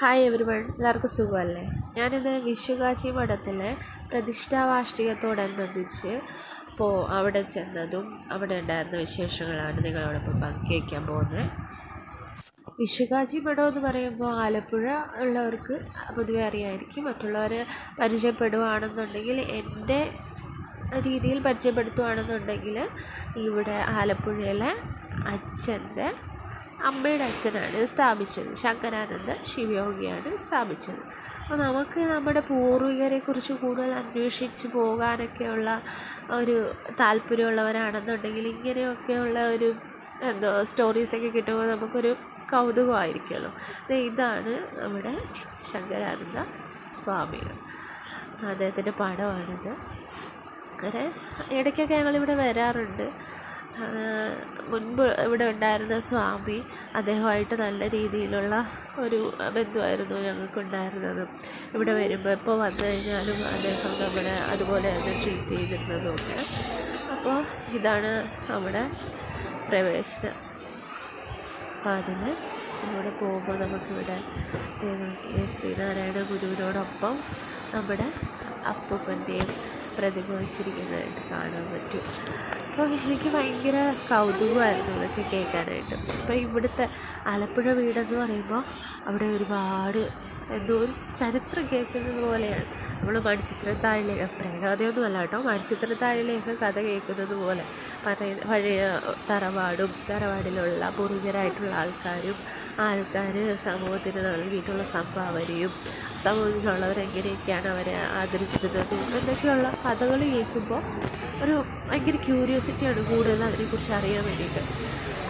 Hi every one എല്ലാവർക്കും സുഖമല്ലേ? ഞാനിന്ന് വിഷുകാശി മഠത്തിലെ പ്രതിഷ്ഠാവാർഷികത്തോടനുബന്ധിച്ച് ഇപ്പോൾ അവിടെ ചെന്നതും അവിടെ ഉണ്ടായിരുന്ന വിശേഷങ്ങളാണ് നിങ്ങളോടൊപ്പം പങ്കുവയ്ക്കാൻ പോകുന്നത്. വിഷുകാശി മഠം എന്ന് പറയുമ്പോൾ ആലപ്പുഴ ഉള്ളവർക്ക് പൊതുവെ അറിയായിരിക്കും മറ്റുള്ളവരെ പരിചയപ്പെടുകയാണെന്നുണ്ടെങ്കിൽ എന്റെ രീതിയിൽ പരിചയപ്പെടുത്തുകയാണെന്നുണ്ടെങ്കിൽ ഇവിടെ ആലപ്പുഴയിലെ അച്ഛന്റെ അമ്മയുടെ അച്ഛനാണ് സ്ഥാപിച്ചത്. ശങ്കരാനന്ദ ശിവയോഗിയാണ് സ്ഥാപിച്ചത്. അപ്പോൾ നമുക്ക് നമ്മുടെ പൂർവികരെക്കുറിച്ച് കൂടുതൽ അന്വേഷിച്ച് പോകാനൊക്കെയുള്ള ഒരു താല്പര്യമുള്ളവരാണെന്നുണ്ടെങ്കിൽ ഇങ്ങനെയൊക്കെയുള്ള ഒരു എന്തോ സ്റ്റോറീസൊക്കെ കിട്ടുമ്പോൾ നമുക്കൊരു കൗതുകമായിരിക്കുമല്ലോ. ഇതാണ് നമ്മുടെ ശങ്കരാനന്ദ സ്വാമികൾ. അദ്ദേഹത്തിന്റെ പടമാണിത്. അങ്ങനെ ഇടയ്ക്കൊക്കെ ഞങ്ങളിവിടെ വരാറുണ്ട്. മുൻപ് ഇവിടെ ഉണ്ടായിരുന്ന സ്വാമി അദ്ദേഹമായിട്ട് നല്ല രീതിയിലുള്ള ഒരു ബന്ധുവായിരുന്നു ഞങ്ങൾക്കുണ്ടായിരുന്നത്. ഇവിടെ വരുമ്പോൾ എപ്പോൾ വന്നു കഴിഞ്ഞാലും അദ്ദേഹം നമ്മളെ അതുപോലെ തന്നെ ട്രീറ്റ് ചെയ്തിരുന്നതുകൊണ്ട്. അപ്പോൾ ഇതാണ് നമ്മുടെ പ്രവേശനം. അപ്പോൾ അതിന് ഇവിടെ പോകുമ്പോൾ നമുക്കിവിടെ ശ്രീനാരായണ ഗുരുവിനോടൊപ്പം നമ്മുടെ അപ്പൂപ്പന്റെയും പ്രതിമ വച്ചിരിക്കുന്നതായിട്ട് കാണാൻ പറ്റും. അപ്പോൾ എനിക്ക് ഭയങ്കര കൗതുകമായിരുന്നു ഇതൊക്കെ കേൾക്കാനായിട്ട്. അപ്പോൾ ഇവിടുത്തെ ആലപ്പുഴ വീടെന്ന് പറയുമ്പോൾ അവിടെ ഒരുപാട് എന്തോ ഒരു ചരിത്രം കേൾക്കുന്നത് പോലെയാണ്. നമ്മൾ മണിച്ചിത്രത്താഴിലേക്ക് പ്രേകാതയൊന്നും അല്ല കേട്ടോ മണിച്ചിത്രത്താഴിലേക്ക് കഥ കേൾക്കുന്നത് പോലെ. പറയ പഴയ തറവാടും തറവാടിലുള്ള പൂർവികരായിട്ടുള്ള ആൾക്കാരും ആൾക്കാർ സമൂഹത്തിന് നൽകിയിട്ടുള്ള സംഭാവനയും സമൂഹത്തിലുള്ളവർ എങ്ങനെയൊക്കെയാണ് അവരെ ആദരിച്ചിരുന്നത്? എന്നൊക്കെയുള്ള കഥകൾ കേൾക്കുമ്പോൾ ഒരു ഭയങ്കര ക്യൂരിയോസിറ്റിയാണ് കൂടുതൽ അതിനെക്കുറിച്ച് അറിയാൻ വേണ്ടിയിട്ട്.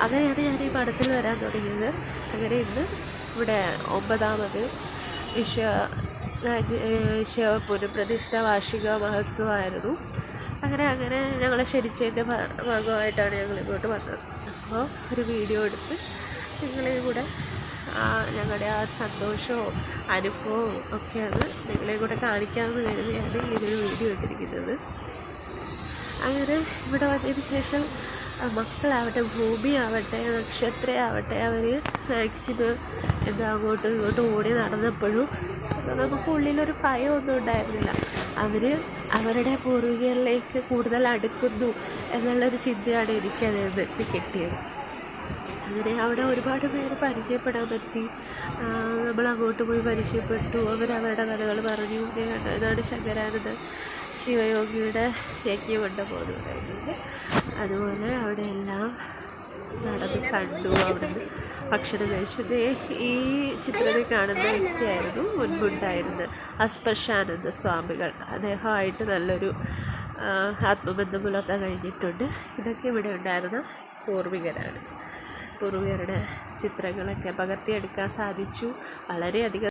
അങ്ങനെയാണ് ഞാൻ ഈ പടത്തിൽ വരാൻ തുടങ്ങിയത്. അങ്ങനെ ഇന്ന് ഇവിടെ ഒമ്പതാമത് വിശ്വ ശിവ പുനഃപ്രതിഷ്ഠ വാർഷിക മഹോത്സവമായിരുന്നു. അങ്ങനെ അങ്ങനെ ഞങ്ങളെ ക്ഷണിച്ചതിന്റെ ഭാഗമായിട്ടാണ് ഞങ്ങൾ ഇങ്ങോട്ട് വന്നത്. അപ്പോൾ ഒരു വീഡിയോ എടുത്ത് നിങ്ങളെയും കൂടെ ഞങ്ങളുടെ ആ സന്തോഷവും അനുഭവവും ഒക്കെയാണ് നിങ്ങളെ കൂടെ കാണിക്കാമെന്ന് കരുതിയാണ് ഇങ്ങനൊരു വീഡിയോ ഇട്ടിരിക്കുന്നത് അങ്ങനെ ഇവിടെ വന്നതിന് ശേഷം മക്കളാവട്ടെ ഭൂമിയാവട്ടെ നക്ഷത്രയാവട്ടെ അവർ മാക്സിമം എന്താ അങ്ങോട്ടും ഇങ്ങോട്ടും ഓടി നടന്നപ്പോഴും നമുക്ക് ഉള്ളിലൊരു ഭയമൊന്നും ഉണ്ടായിരുന്നില്ല. അവർ അവരുടെ പൂർവികരിലേക്ക് കൂടുതൽ അടുക്കുന്നു എന്നുള്ളൊരു ചിന്തയാണ് എനിക്കതിൽ നിന്ന് കിട്ടിയത്. അങ്ങനെ അവിടെ ഒരുപാട് പേര് പരിചയപ്പെടാൻ പറ്റി. നമ്മൾ അങ്ങോട്ട് പോയി പരിചയപ്പെട്ടു. അവരവരുടെ കഥകൾ പറഞ്ഞു. ഇതാണ് ശങ്കരാനന്ദ ശിവയോഗിയുടെ യജ്ഞമണ്ഡപം എന്ന് പറയുന്നത് അതുപോലെ അവിടെ എല്ലാം നടന്ന് കണ്ടു. അവിടുന്ന് ഭക്ഷണം കഴിച്ചു. ഈ ചിത്രത്തിൽ കാണുന്ന വ്യക്തിയായിരുന്നു മുൻപുണ്ടായിരുന്ന അസ്പർശാനന്ദ സ്വാമികൾ. അദ്ദേഹമായിട്ട് നല്ലൊരു ആത്മബന്ധം പുലർത്താൻ കഴിഞ്ഞിട്ടുണ്ട്. ഇതൊക്കെ ഇവിടെ ഉണ്ടായിരുന്ന പൂർവികരാണ്. പൂർവികരുടെ ചിത്രങ്ങളൊക്കെ പകർത്തിയെടുക്കാൻ സാധിച്ചു. വളരെയധികം